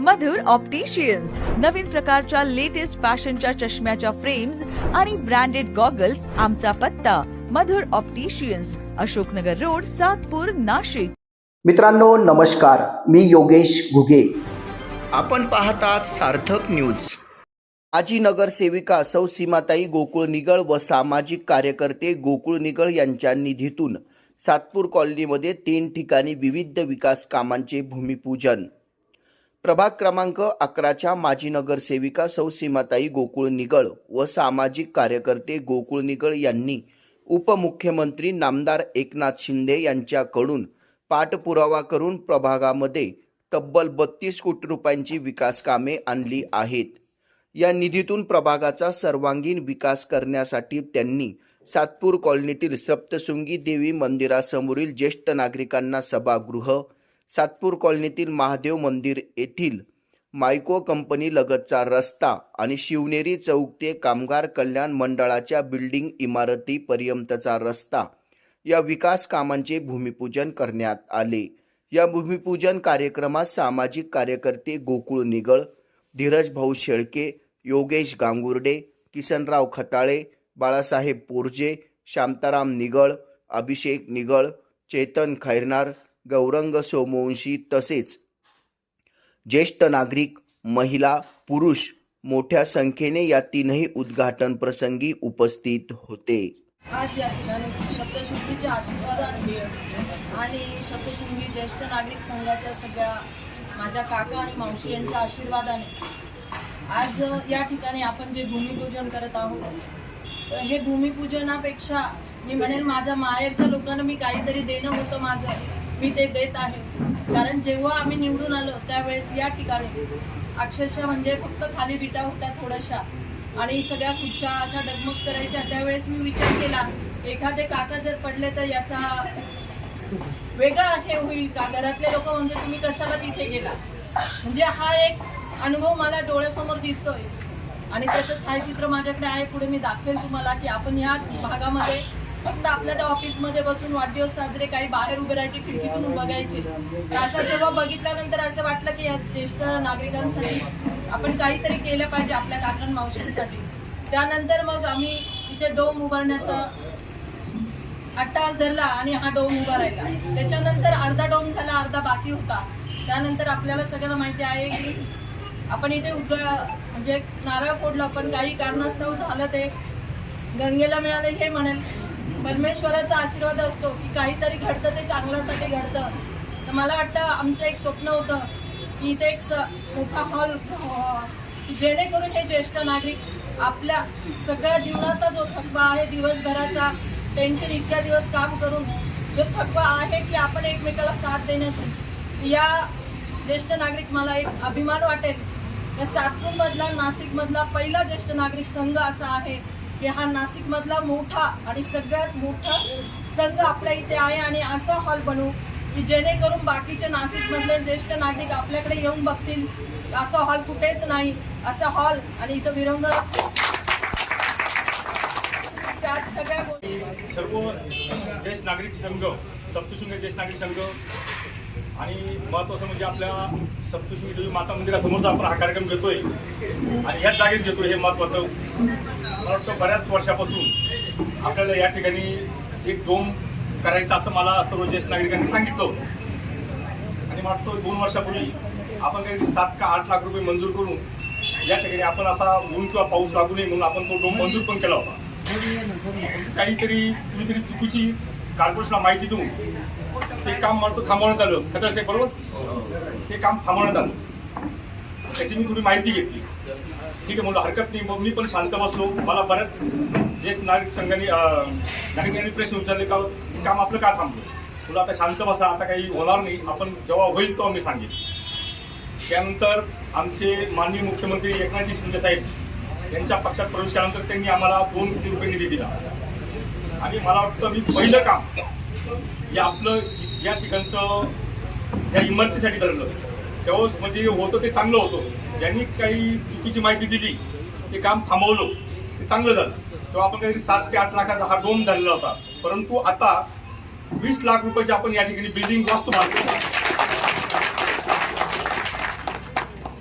मधुर opticians नवीन प्रकारच्या latest फॅशनच्या चष्म्याच्या फ्रेम्स आणि ब्रँडेड गॉगल्स आमचा पत्ता. Madhur opticians Ashoknagar road Satpur Nashik. मित्रांनो नमस्कार. मी योगेश घुगे. आपण पाहतात सार्थक न्यूज माजी नगरसेविका सौ सीमाताई गोकुळ निगळ व सामाजिक कार्यकर्ते गोकुळ निगळ यांच्या निधीतून सातपूर कॉलनीमध्ये तीन ठिकाणी विविध विकास कामांचे भूमिपूजन. प्रभाग क्रमांक अकराच्या माजी नगरसेविका सौ सीमाताई गोकुळ निगळ व सामाजिक कार्यकर्ते गोकुळ निगळ यांनी उपमुख्यमंत्री नामदार एकनाथ शिंदे यांच्याकडून पाठपुरावा करून प्रभागामध्ये तब्बल बत्तीस कोटी रुपयांची विकास कामे आणली आहेत. या निधीतून प्रभागाचा सर्वांगीण विकास करण्यासाठी त्यांनी सातपूर कॉलनीतील सप्तशृंगी देवी मंदिरासमोरील ज्येष्ठ नागरिकांना सभागृह सातपूर कॉलनीतील महादेव मंदिर येथील मायको कंपनी लगतचा रस्ता आणि शिवनेरी चौक ते कामगार कल्याण मंडळाच्या बिल्डिंग इमारतीपर्यंतचा रस्ता या विकास कामांचे भूमिपूजन करण्यात आले. या भूमिपूजन कार्यक्रमात सामाजिक कार्यकर्ते गोकुळ निगळ धीरज भाऊ शेळके योगेश गांगुर्डे किसनराव खताळे बाळासाहेब पोरजे शांताराम निगळ अभिषेक निगळ चेतन खैरनार गौरंग सोमवंशी तसेच ज्येष्ठ नागरिक महिला पुरुष मोठ्या संख्येने या तीनही उद्घाटन प्रसंगी उपस्थित होते. आज या ठिकाणी सप्तशृंगीच्या आशीर्वादाने आणि सप्तशृंगी ज्येष्ठ नागरिक संघाच्या सगळ्या माझ्या काका आणि मावशी यांच्या आशीर्वादाने आज या ठिकाणी आपण जे भूमिपूजन करत आहोत हे भूमिपूजनापेक्षा मी म्हणेल माझ्या माहेरच्या लोकांना मी काहीतरी देणं होतं माझं. मी ते देत आहे. कारण जेव्हा आम्ही निवडून आलो त्यावेळेस या ठिकाणी अक्षरशः म्हणजे फक्त खाली विटा होत्या थोड्याशा. आणि सगळ्या खुर्च्या अशा डगमग करायच्या. त्यावेळेस मी विचार केला एखादे काका जर पडले तर याचा वेगळा हे होईल का? घरातले लोक म्हणते तुम्ही कशाला तिथे गेला? म्हणजे हा एक अनुभव मला डोळ्यासमोर दिसतोय. आणि त्याचं छायाचित्र माझ्याकडे आहे. पुढे मी दाखवेल तुम्हाला की आपण ह्या भागामध्ये फक्त आपल्या त्या ऑफिसमध्ये बसून वाढदिवस साजरे काही बाहेर उभे राहायचे खिडकीतून बघायचे. असं जेव्हा बघितल्यानंतर असं वाटलं की या ज्येष्ठ नागरिकांसाठी आपण काहीतरी केलं पाहिजे आपल्या काकां मावशींसाठी. त्यानंतर मग आम्ही तिथे डोम उभारण्याचा अट्टास धरला आणि हा डोम उभा राहिला. त्याच्यानंतर अर्धा डोम झाला अर्धा बाकी होता. त्यानंतर आपल्याला सगळ्यांना माहिती आहे की आपण इथे उगा म्हणजे नारळ फोडलं पण काही कारणास्तव झालं ते. गंगेला मिळाले हे म्हणेल. परमेश्वराचा आशीर्वाद असतो की काहीतरी घडतं ते चांगल्यासाठी घडतं. तर मला वाटतं आमचं एक स्वप्न होतं की इथे एक स मोठा हॉल जेणेकरून हे ज्येष्ठ नागरिक आपल्या सगळ्या जीवनाचा जो थकवा आहे दिवसभराचा टेन्शन इतक्या दिवस काम करून जो थकवा आहे की आपण एकमेकाला साथ देण्याची. या ज्येष्ठ नागरिक मला एक अभिमान वाटेल. या सातपूरमधला नाशिकमधला पहिला ज्येष्ठ नागरिक संघ असा आहे. की हा नाशिकमधला मोठा आणि सगळ्यात मोठा संघ आपल्या इथे आहे आणि असा हॉल बनवू की जेणेकरून बाकीचे नाशिकमधले ज्येष्ठ नागरिक आपल्याकडे येऊन बघतील असा हॉल कुठेच नाही असा हॉल आणि इथं विरंगळ. त्यात सगळ्या गोष्टी. सर्व ज्येष्ठ नागरिक संघ सप्तशृंगी ज्येष्ठ नागरिक संघ आणि महत्त्वाचं म्हणजे आपल्या सप्तशृंगी देवी माता मंदिरासमोरचा आपण हा कार्यक्रम घेतोय आणि ह्याच जागेत घेतोय हे महत्वाचं. मला वाटतं बऱ्याच वर्षापासून आपल्याला या ठिकाणी एक डोम करायचं असं मला सर्व ज्येष्ठ नागरिकांनी सांगितलं होतं. आणि वाटतो वाटतं दोन वर्षापूर्वी आपण काही सात का आठ लाख रुपये मंजूर करून या ठिकाणी आपण असा ऊन किंवा पाऊस लागू नये म्हणून आपण तो डोम मंजूर पण केला होता. काहीतरी कुणीतरी चुकीची कार्पोरेशनला माहिती देऊन ते काम म्हणतो थांबवण्यात आलं. खतर साहेब बरोबर? ते काम थांबवण्यात आलं. त्याची मी थोडी माहिती घेतली. ठीक आहे म्हणलं हरकत नाही. मग मी पण शांत बसलो. मला बऱ्याच जे नागरिक संघाने नागरिकांनी प्रश्न विचारले का काम आपलं का थांबलं? तुला आता शांत बसा आता काही होणार नाही. आपण जेव्हा होईल तेव्हा मी सांगेन. त्यानंतर आमचे माननीय मुख्यमंत्री एकनाथजी शिंदेसाहेब यांच्या पक्षात प्रवेश केल्यानंतर त्यांनी आम्हाला दोन कोटी रुपये निधी दिला. आणि मला वाटतं मी पहिलं काम या आपलं या ठिकाणचं या इमारतीसाठी धरलं. तेव्हाच म्हणजे होतं ते चांगलं होतं. ज्यांनी काही चुकीची माहिती दिली ते काम थांबवलं. ते चांगलं झालं. तेव्हा आपण काहीतरी सात ते आठ लाखाचा हा डोम झालेला होता. परंतु आता वीस लाख रुपयाची आपण या ठिकाणी बिल्डिंग वास्तू बांधतो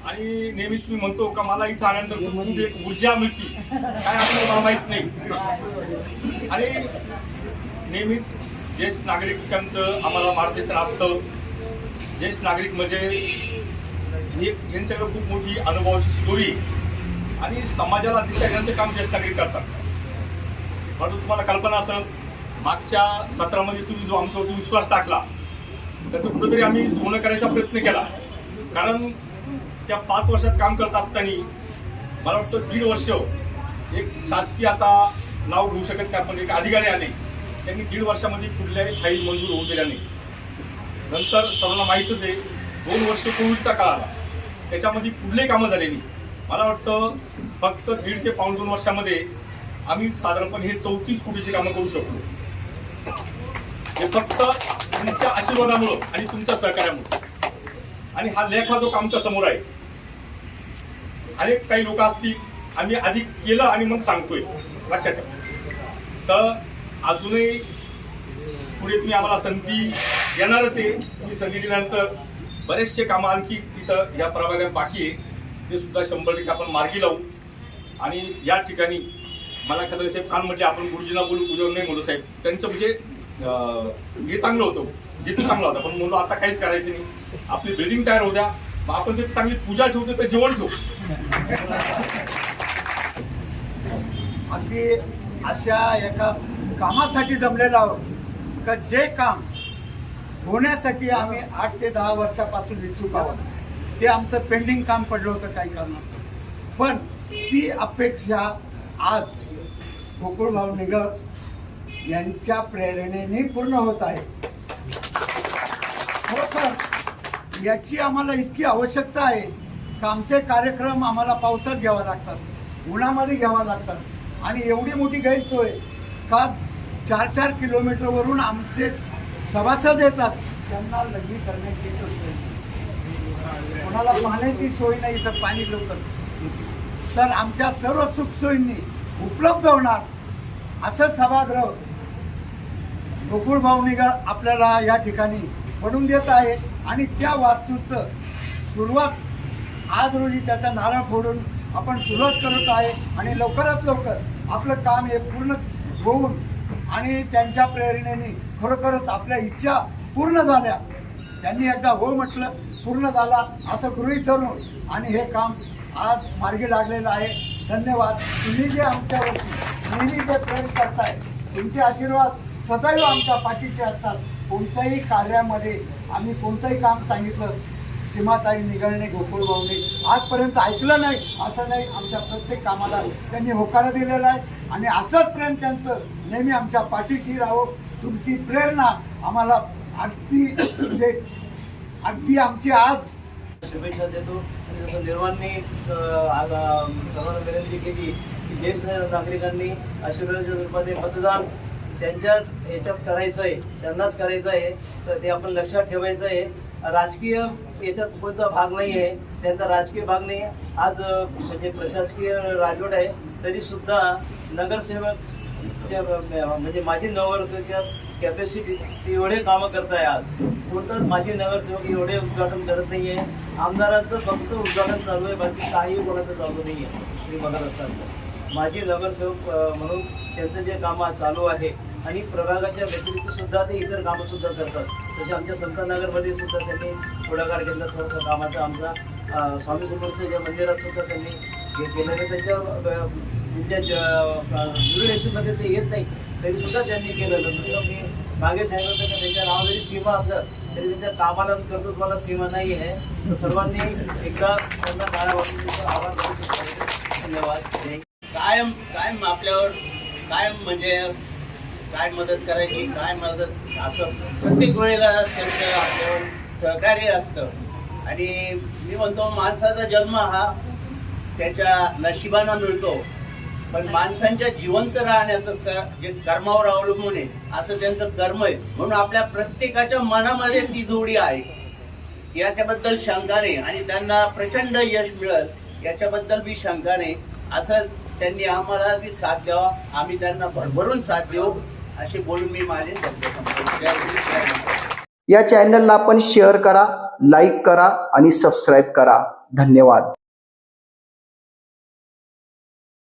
आणि नेहमीच मी म्हणतो का मला इथं आल्यानंतर खूप म्हणजे एक ऊर्जा मिळते. काय आपल्याला मला माहीत नाही. आणि नेहमीच ज्येष्ठ नागरिकांचं आम्हाला मार्गदर्शन असतं. ज्येष्ठ नागरिक म्हणजे हे यांच्याकडे खूप मोठी अनुभवाची स्टोरी आणि समाजाला दिशा यांचं काम ज्येष्ठ नागरिक करतात. म्हणून तुम्हाला कल्पना असेल मागच्या सत्रामध्ये तुम्ही जो आमच्यावरती विश्वास टाकला त्याचं कुठेतरी आम्ही सोनं करायचा प्रयत्न केला. कारण त्या पाच वर्षात काम करत असताना मला वाटतं दीड वर्ष एक शासकीय असा नाव घेऊ शकत नाही आपण एक अधिकारी आले. त्यांनी दीड वर्षामध्ये कुठल्याही फाईल मंजूर होऊ दिल्या नाही नंतर सर्वांना माहीतच आहे दोन वर्ष कोविडचा काळ आला. त्याच्यामध्ये कुठलेही कामं झालेली मला वाटतं फक्त दीड ते पाऊण दोन वर्षामध्ये आम्ही साधारणपणे हे चौतीस कोटीची कामं करू शकतो हे फक्त तुमच्या आशीर्वादामुळं आणि तुमच्या सहकार्यामुळं. आणि हा लेख हा जो आमच्यासमोर आहे अनेक काही लोक असतील आम्ही आधी केलं आणि मग सांगतोय. लक्षात ठेवा. तर अजूनही पुढे तुम्ही आम्हाला संधी येणारच आहे तुम्ही संधी दिल्यानंतर बरेचसे कामं आणखी तिथं या प्रभागात बाकी आहे. ते सुद्धा शंभर टक्के आपण मार्गी लावू. आणि या ठिकाणी मला खात्री साहेब काल म्हटले आपण गुरुजींना बोलू पूजावर नाही म्हणू साहेब. त्यांचं म्हणजे हे चांगलं होतं. हेतू चांगला होता. पण म्हणलो आता काहीच करायचं नाही. आपली बिल्डिंग तयार होऊ द्या. मग आपण ते चांगली पूजा ठेवतो ते जेवण ठेवू. अगदी अशा एका कामासाठी जमलेला आहोत. का जे काम होण्यासाठी आम्ही आठ ते दहा वर्षापासून इच्छुक आहोत. ते आमचं पेंडिंग काम पडलं होतं काही कारणात पण ती अपेक्षा आज गोकुळभाऊ निगर यांच्या प्रेरणेने पूर्ण होत आहे. हो तर याची आम्हाला इतकी आवश्यकता आहे का आमचे कार्यक्रम आम्हाला पावसात घ्यावा लागतात उन्हामध्ये घ्यावा लागतात. आणि एवढी मोठी गैरसोय का चार चार किलोमीटरवरून आमचे सभासद येतात. त्यांना लग्नी करण्याची सोय नाही. कोणाला पाण्याची सोय नाही इथं पाणी लवकर तर आमच्या सर्व सुखसोयींनी उपलब्ध होणार असं सभागृह गोकुळ भावनिगा आपल्याला या ठिकाणी बनवून देत आहे. आणि त्या वास्तूचं सुरुवात आज रोजी त्याचा नारळ फोडून आपण सुरुवात करत आहे. आणि लवकरात लवकर आपलं काम हे पूर्ण होऊन आणि त्यांच्या प्रेरणेने खरोखरच आपल्या इच्छा पूर्ण झाल्या. त्यांनी एकदा हो म्हटलं पूर्ण झाला असं गृहीत धरून आणि हे काम आज मार्गी लागलेलं आहे. धन्यवाद. तुम्ही जे आमच्यावरती नेहमी जे प्रेम करताय तुमचे आशीर्वाद सदैव आमच्या पाठीचे असतात. कोणत्याही कार्यामध्ये आम्ही कोणतंही काम सांगितलं सीमाताई निगळणे गोकुळ भाऊने आजपर्यंत ऐकलं नाही असं नाही आमच्या प्रत्येक कामाला त्यांनी होकारा दिलेला आहे. आणि असंच प्रेम त्यांचं नेहमी आमच्या पाठीशी राहो. तुमची प्रेरणा आम्हाला अगदी म्हणजे अगदी आमची आज. शुभेच्छा देतो. आणि जसं निर्वाणनी आज सर्वांना विनंती केली की ज्येष्ठ नागरिकांनी आशीर्वादाच्या रूपाने मतदान त्यांच्यात याच्यात करायचं आहे त्यांनाच करायचं आहे तर ते आपण लक्षात ठेवायचं आहे. राजकीय याच्यात कोणता भाग नाही आहे त्यांचा राजकीय भाग नाही आज म्हणजे प्रशासकीय राजवट आहे तरीसुद्धा नगरसेवक आमच्या म्हणजे माझी नगरसेवक कॅपॅसिटी एवढे कामं करताय आज. कोणताच माझी नगरसेवक एवढे उद्घाटन करत नाही आहे आमदारांचं फक्त उद्घाटन चालू आहे बाकी काही कोणाचं चालू नाही आहे मी बघत असताना. माझी नगरसेवक म्हणून त्यांचं जे कामं चालू आहे आणि प्रभागाच्या व्यतिरिक्त सुद्धा ते इतर कामंसुद्धा करतात. तसे आमच्या संतनगरमध्ये सुद्धा त्यांनी पुढाकार घेतला थोडासा कामाचा आमचा स्वामी समर्थच्या ज्या मंदिरात सुद्धा त्यांनी हे केलं आहे. त्यांच्या त्यांच्या ड्युरेशनमध्ये ते येत नाही तरी सुद्धा त्यांनी केलेलं. जसं मी मागे सांगितलं होतं की त्यांच्या नाव जरी सीमा असलं तरी त्यांच्या कामाला मला सीमा नाही आहे. तर सर्वांनी एकदा त्यांना काळा वाटून आवाज धन्यवाद. कायम कायम आपल्यावर कायम म्हणजे काय मदत करायची काय मदत असं प्रत्येक वेळेला त्यांचं आपल्यावर सहकार्य असतं. आणि मी म्हणतो माणसाचा जन्म हा त्याच्या नशिबानं मिळतो. पण माणसांच्या जिवंत राहण्याचं जे कर्मावर अवलंबून आहे असं त्यांचं कर्म आहे. म्हणून आपल्या प्रत्येकाच्या मनामध्ये ती जोडी आहे. याच्याबद्दल शंका नाही. आणि त्यांना प्रचंड यश मिळत याच्याबद्दल बी शंका नाही. असंच त्यांनी आम्हाला बी साथ द्यावा. आम्ही त्यांना भरभरून साथ देऊ असे बोलून मी माझे या चॅनलला आपण शेअर करा लाईक करा आणि सबस्क्राईब करा. धन्यवाद.